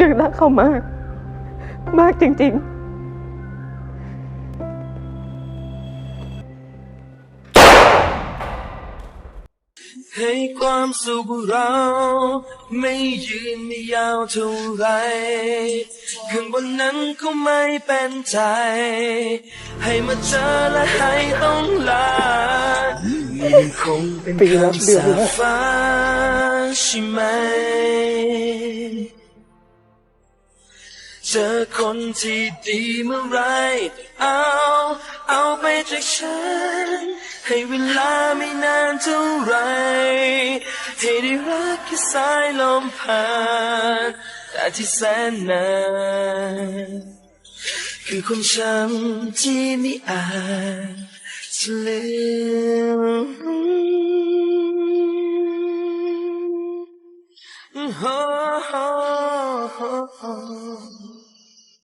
ยังรักเขามาก มากจริง ๆให้ความสุขเรา ไม่ยืนไม่ยาวเท่าไรข้างบนนั้นก็ไม่เป็นใจ ให้มาเจอและให้ต้องลานี่มันคงเป็นปีละคำเดือนสาปละฟ้าใช่ไหม เจอคนที่ดีเมื่อไร เอาเอาไปจากฉัน ให้เวลาไม่นานเท่าไร ให้ได้รักแค่สายลมผ่านแต่ที่แสนนานคือความช้ำที่ไม่อาจจะลืม oh, oh.